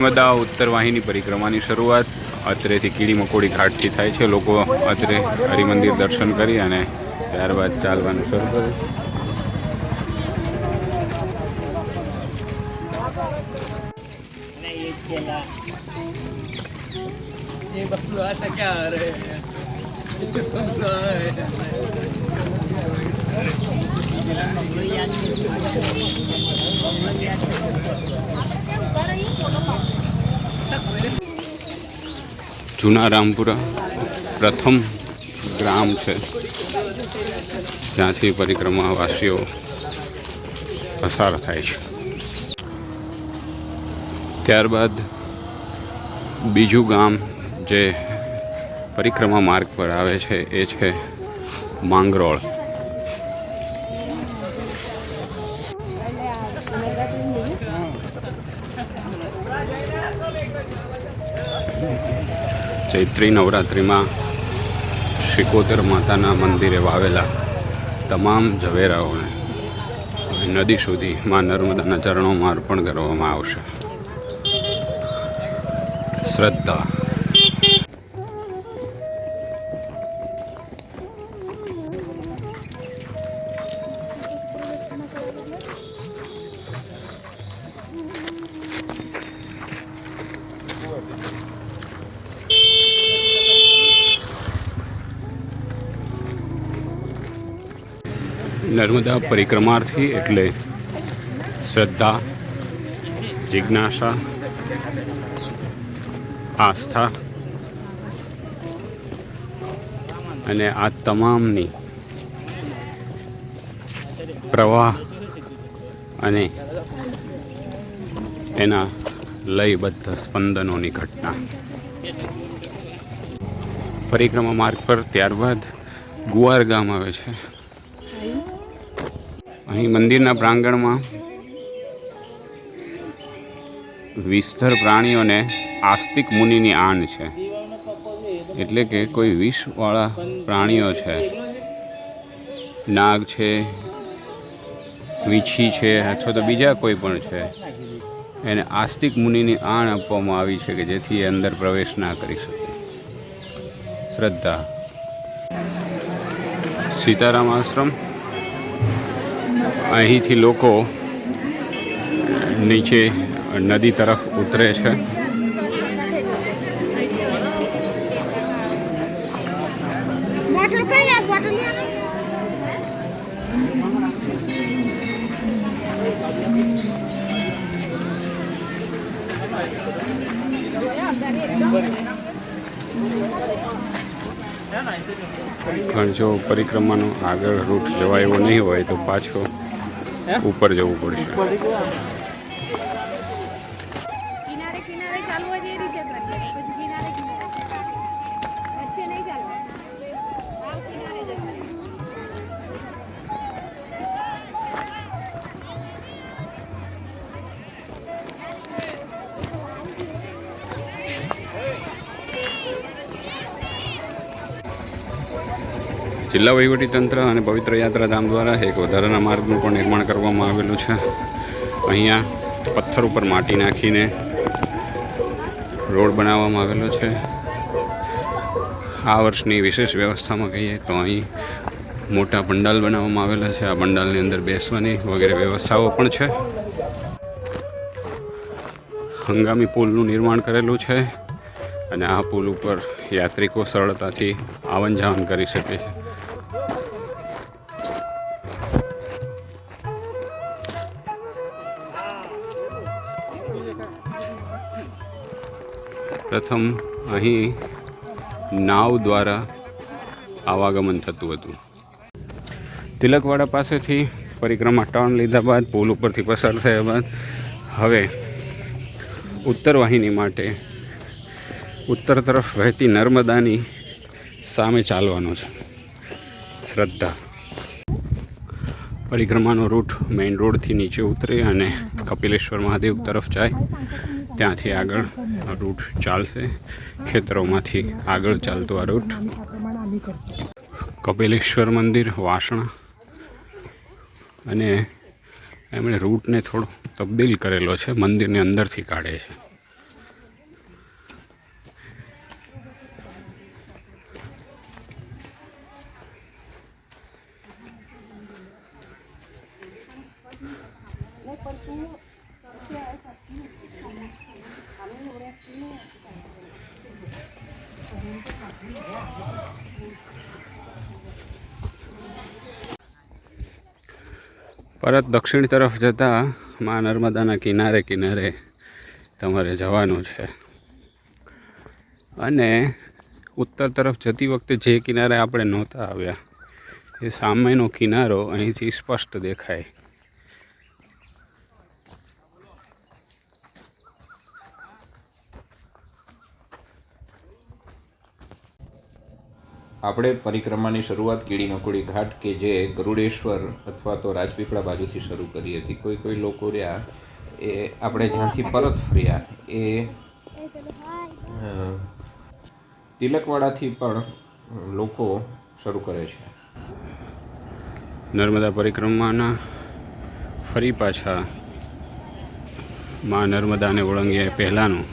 નર્મદા ઉત્તર વાહિની પરિક્રમાની શરૂઆત અત્રેથી કીડી મકોડી ઘાટથી થાય છે. લોકો અત્રે હરિમંદિર દર્શન કરી અને ત્યારબાદ ચાલવાનું શરૂ કરે જૂના રામપુરા પ્રથમ ગ્રામ છે. જ્યાંથી પરિક્રમાવાસીઓ પસાર થાય છે. ત્યારબાદ બીજું ગામ જે પરિક્રમા માર્ગ પર આવે છે એ છે માંગરોળ. ચૈત્રી નવરાત્રિમાં શિકોતર માતાના મંદિરે વાવેલા તમામ ઝવેરાઓને નદી સુધી માં નર્મદાના ચરણોમાં અર્પણ કરવામાં આવશે. શ્રદ્ધા નર્મદા પરિક્રમાર્થી એટલે શ્રદ્ધા, જિજ્ઞાસા, આસ્થા અને આ તમામની પ્રવાહ અને એના લયબદ્ધ સ્પંદનોની ઘટના. પરિક્રમા માર્ગ પર ત્યારબાદ ગુવાર ગામ આવે છે. અહીં મંદિરના પ્રાંગણમાં વિસ્તર પ્રાણીઓને આસ્તિક મુનિની આન છે. એટલે કે કોઈ વિષવાળા પ્રાણીઓ છે. નાગ છે, વીછી છે અથવા તો બીજા કોઈ પણ છે. એને આસ્તિક મુનિની આણ આપવામાં આવી છે કે જેથી એ અંદર પ્રવેશ ના કરી શકે. શ્રદ્ધા. સીતારામ આશ્રમ. અહીંથી લોકો નીચે નદી તરફ ઉતરે છે. પણ જો પરિક્રમાનો આગળ રૂટ જવાય એવો નહીં હોય તો પાછો ઉપર જવું પડશે. જિલ્લા વહીવટીતંત્ર અને પવિત્ર યાત્રાધામ દ્વારા એક વધારાના માર્ગનું પણ નિર્માણ કરવામાં આવેલું છે. અહીંયા પથ્થર ઉપર માટી નાખીને રોડ બનાવવામાં આવેલો છે. આ વર્ષની વિશેષ વ્યવસ્થામાં કહીએ તો અહીં મોટા પંડાલ બનાવવામાં આવેલા છે. આ પંડાલની અંદર બેસવાની વગેરે વ્યવસ્થાઓ પણ છે. હંગામી પુલનું નિર્માણ કરેલું છે અને આ પુલ ઉપર યાત્રિકો સરળતાથી આવન જાવન કરી શકે છે. પ્રથમ અહીં નાવ દ્વારા આવાગમન થતું હતું. તિલકવાડા પાસેથી પરિક્રમા ટર્ન લીધા બાદ, પુલ ઉપરથી પસાર થયા બાદ, હવે ઉત્તર વાહિની માટે ઉત્તર તરફ વહેતી નર્મદાની સામે ચાલવાનો છે. શ્રદ્ધા. પરિક્રમાનો રૂટ મેઇન રોડથી નીચે ઉતરે અને કપિલેશ્વર મહાદેવ તરફ જાય. ત્યાંથી આગળ રૂટ ચાલશે. ખેતરોમાંથી આગળ ચાલતો આ રૂટ કપિલેશ્વર મંદિર, વાસણા. અને એમણે રૂટને થોડો તબદીલ કરેલો છે, મંદિરની અંદરથી કાઢે છે. પરત દક્ષિણ તરફ જતાં મા નર્મદાના કિનારે કિનારે તમારે જવાનું છે. અને ઉત્તર તરફ જતી વખતે જે કિનારે આપણે નહોતા આવ્યા, એ સામેનો કિનારો અહીંથી સ્પષ્ટ દેખાય. આપણે પરિક્રમાની શરૂઆત કીડી મકોડી ઘાટ કે જે ગરુડેશ્વર અથવા તો રાજપીપળા બાજુથી શરૂ કરી હતી. કોઈ કોઈ લોકો રહ્યા, એ આપણે જ્યાંથી પરત ફર્યા, એ તિલકવાડાથી પણ લોકો શરૂ કરે છે. નર્મદા પરિક્રમાના ફરી પાછા માં નર્મદાને ઓળંગીએ પહેલાંનું.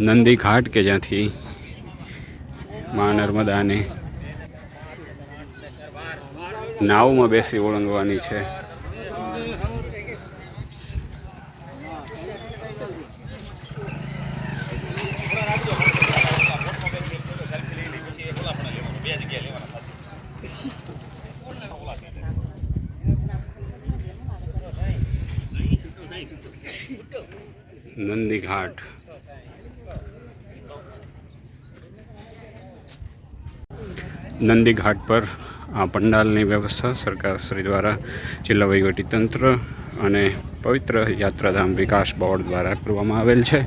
નંદી ઘાટ કે જ્યાંથી મા નર્મદાને. નાવમાં બેસી ઓળંગવાની છે. નંદી નંદી ઘાટ પર આ પંડાલની વ્યવસ્થા સરકાર શ્રી દ્વારા જિલ્લા વહીવટી તંત્ર અને પવિત્ર યાત્રાધામ વિકાસ બોર્ડ દ્વારા કરવામાં આવેલ છે.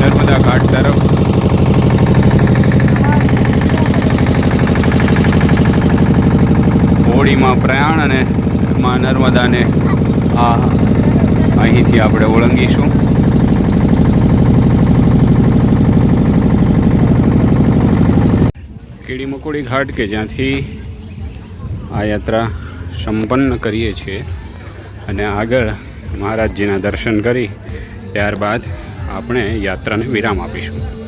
નર્મદા ઘાટ તરફ હોળીમાં પ્રયાણ અને માં નર્મદાને આ અહીંથી આપણે ઓળંગીશું. કીડી મકોડી ઘાટ કે જ્યાંથી આ યાત્રા સંપન્ન કરીએ છીએ અને આગળ મહારાજજીના દર્શન કરી ત્યારબાદ આપણે યાત્રાને વિરામ આપીશું.